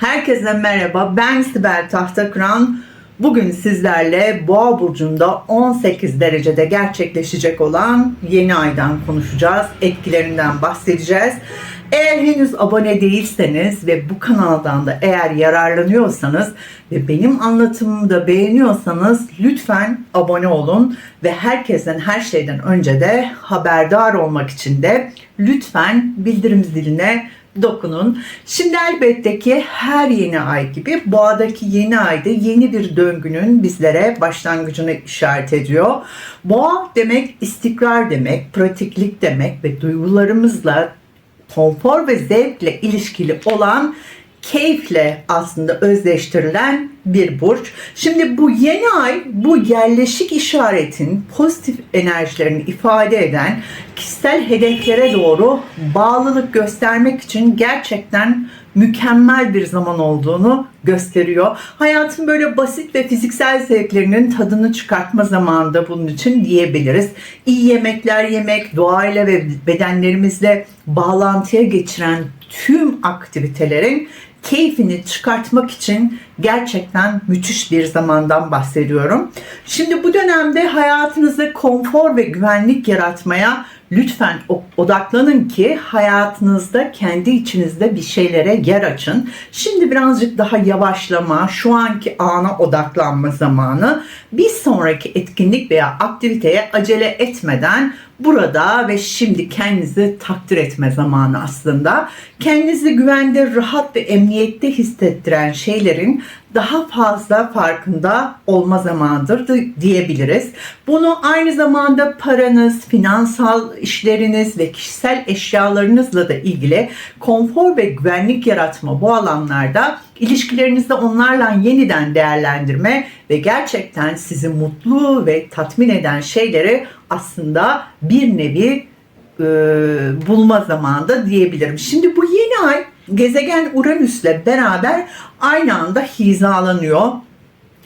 Herkese merhaba. Ben Sibel Tahtakıran. Bugün sizlerle Boğa burcunda 18 derecede gerçekleşecek olan yeni aydan konuşacağız. Etkilerinden bahsedeceğiz. Eğer henüz abone değilseniz ve bu kanaldan da eğer yararlanıyorsanız ve benim anlatımımı da beğeniyorsanız lütfen abone olun ve herkesten her şeyden önce de haberdar olmak için de lütfen bildirim ziline dokunun. Şimdi elbette ki her yeni ay gibi boğadaki yeni ayda yeni bir döngünün bizlere başlangıcını işaret ediyor. Boğa demek istikrar demek, pratiklik demek ve duygularımızla konfor ve zevkle ilişkili olan keyifle aslında özleştirilen bir burç. Şimdi bu yeni ay bu yerleşik işaretin pozitif enerjilerini ifade eden kişisel hedeflere doğru bağlılık göstermek için gerçekten mükemmel bir zaman olduğunu gösteriyor. Hayatın böyle basit ve fiziksel zevklerinin tadını çıkartma zamanı da bunun için diyebiliriz. İyi yemekler yemek, doğayla ve bedenlerimizle bağlantıya geçiren tüm aktivitelerin keyfini çıkartmak için gerçekten müthiş bir zamandan bahsediyorum. Şimdi bu dönemde hayatınızda konfor ve güvenlik yaratmaya lütfen odaklanın ki hayatınızda kendi içinizde bir şeylere yer açın. Şimdi birazcık daha yavaşlama, şu anki ana odaklanma zamanı. Bir sonraki etkinlik veya aktiviteye acele etmeden burada ve şimdi kendinizi takdir etme zamanı aslında. Kendinizi güvende, rahat ve emniyette hissettiren şeylerin daha fazla farkında olma zamanıdır diyebiliriz. Bunu aynı zamanda paranız, finansal işleriniz ve kişisel eşyalarınızla da ilgili konfor ve güvenlik yaratma bu alanlarda ilişkilerinizde onlarla yeniden değerlendirme ve gerçekten sizi mutlu ve tatmin eden şeyleri aslında bir nevi e, bulma zamanında diyebilirim. Şimdi bu yeni ay gezegen Uranüs'le beraber aynı anda hizalanıyor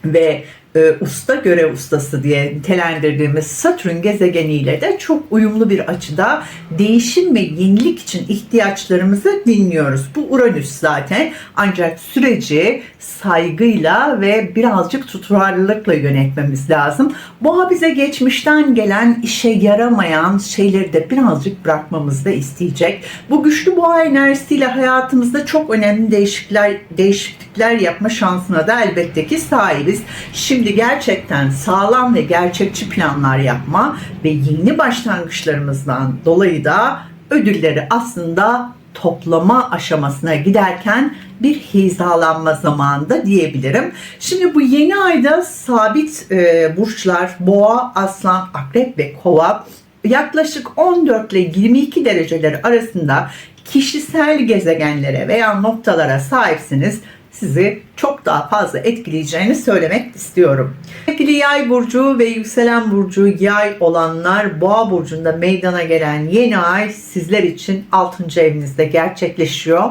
ve e, usta görev ustası diye nitelendirdiğimiz Satürn gezegeniyle de çok uyumlu bir açıda değişim ve yenilik için ihtiyaçlarımızı dinliyoruz. Bu Uranüs zaten ancak süreci saygıyla ve birazcık tutarlılıkla yönetmemiz lazım. Boğa bize geçmişten gelen işe yaramayan şeyleri de birazcık bırakmamızı da isteyecek. Bu güçlü boğa enerjisiyle hayatımızda çok önemli değişiklikler, değişiklikler yapma şansına da elbette ki sahibiz. Şimdi Şimdi gerçekten sağlam ve gerçekçi planlar yapma ve yeni başlangıçlarımızdan dolayı da ödülleri aslında toplama aşamasına giderken bir hizalanma zamanında diyebilirim. Şimdi bu yeni ayda sabit e, burçlar boğa, aslan, akrep ve kova yaklaşık 14 ile 22 dereceleri arasında kişisel gezegenlere veya noktalara sahipsiniz sizi çok daha fazla etkileyeceğini söylemek istiyorum. Sevgili yay burcu ve yükselen burcu yay olanlar boğa burcunda meydana gelen yeni ay sizler için 6. evinizde gerçekleşiyor.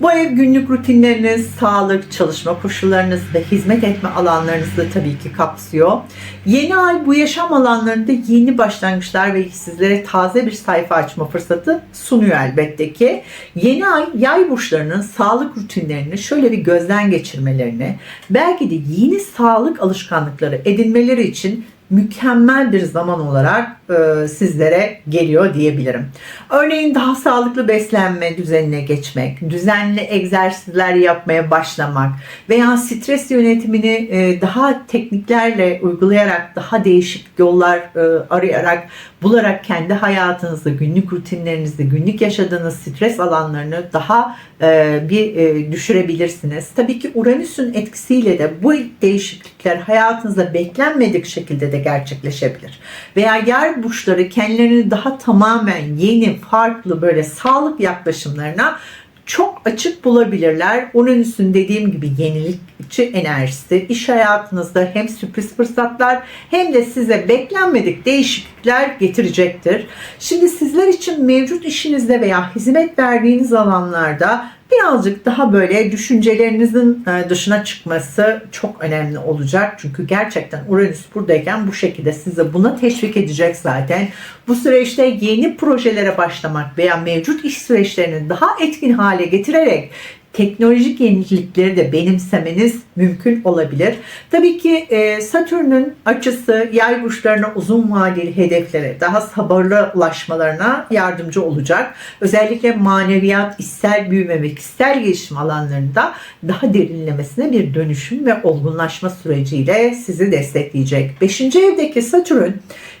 Bu ev günlük rutinleriniz, sağlık, çalışma koşullarınız ve hizmet etme alanlarınızı tabii ki kapsıyor. Yeni ay bu yaşam alanlarında yeni başlangıçlar ve sizlere taze bir sayfa açma fırsatı sunuyor elbette ki. Yeni ay yay burçlarının sağlık rutinlerini şöyle bir gözden geçirmelerini, belki de yeni sağlık alışkanlıkları edinmeleri için mükemmel bir zaman olarak e, sizlere geliyor diyebilirim. Örneğin daha sağlıklı beslenme düzenine geçmek, düzenli egzersizler yapmaya başlamak veya stres yönetimini e, daha tekniklerle uygulayarak daha değişik yollar e, arayarak bularak kendi hayatınızda, günlük rutinlerinizde, günlük yaşadığınız stres alanlarını daha bir düşürebilirsiniz. Tabii ki Uranüs'ün etkisiyle de bu değişiklikler hayatınızda beklenmedik şekilde de gerçekleşebilir. Veya yer burçları kendilerini daha tamamen yeni, farklı böyle sağlık yaklaşımlarına çok açık bulabilirler. Uranüs'ün dediğim gibi yenilikçi enerjisi iş hayatınızda hem sürpriz fırsatlar hem de size beklenmedik değişiklikler getirecektir. Şimdi sizler için mevcut işinizde veya hizmet verdiğiniz alanlarda birazcık daha böyle düşüncelerinizin e, dışına çıkması çok önemli olacak. Çünkü gerçekten Uranüs buradayken bu şekilde size buna teşvik edecek zaten. Bu süreçte yeni projelere başlamak veya mevcut iş süreçlerini daha etkin hale getirerek teknolojik yenilikleri de benimsemeniz mümkün olabilir. Tabii ki e, Satürn'ün açısı yay burçlarına uzun vadeli hedeflere, daha sabırlı ulaşmalarına yardımcı olacak. Özellikle maneviyat, içsel büyüme ve kişisel gelişim alanlarında daha derinlemesine bir dönüşüm ve olgunlaşma süreciyle sizi destekleyecek. Beşinci evdeki Satürn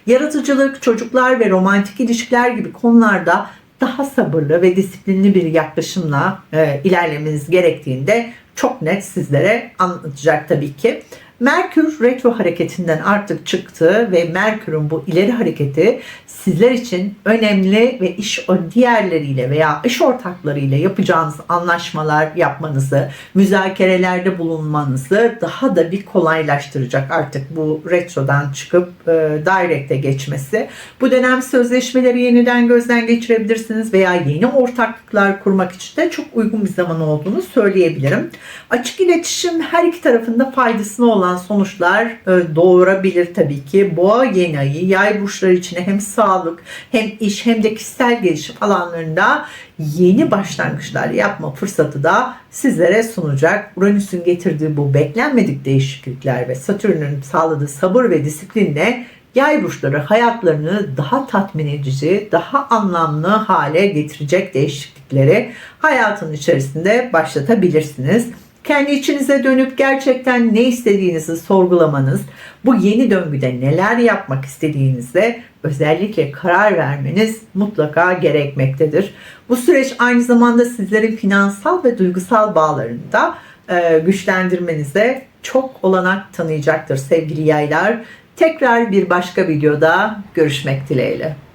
yaratıcılık, çocuklar ve romantik ilişkiler gibi konularda daha sabırlı ve disiplinli bir yaklaşımla e, ilerlemeniz gerektiğinde çok net sizlere anlatacak tabii ki. Merkür retro hareketinden artık çıktı ve Merkür'ün bu ileri hareketi sizler için önemli ve iş diğerleriyle veya iş ortaklarıyla yapacağınız anlaşmalar yapmanızı, müzakerelerde bulunmanızı daha da bir kolaylaştıracak artık bu retrodan çıkıp e, direct'e geçmesi. Bu dönem sözleşmeleri yeniden gözden geçirebilirsiniz veya yeni ortaklıklar kurmak için de çok uygun bir zaman olduğunu söyleyebilirim. Açık iletişim her iki tarafında faydasına olan sonuçlar e, doğurabilir tabii ki. Boğa yeni ayı yay burçları için hem sağlık hem iş hem de kişisel gelişim alanlarında yeni başlangıçlar yapma fırsatı da sizlere sunacak. Uranüs'ün getirdiği bu beklenmedik değişiklikler ve Satürn'ün sağladığı sabır ve disiplinle yay burçları hayatlarını daha tatmin edici, daha anlamlı hale getirecek değişiklikleri hayatın içerisinde başlatabilirsiniz. Kendi içinize dönüp gerçekten ne istediğinizi sorgulamanız, bu yeni döngüde neler yapmak istediğinizde özellikle karar vermeniz mutlaka gerekmektedir. Bu süreç aynı zamanda sizlerin finansal ve duygusal bağlarını da e, güçlendirmenize çok olanak tanıyacaktır sevgili yaylar. Tekrar bir başka videoda görüşmek dileğiyle.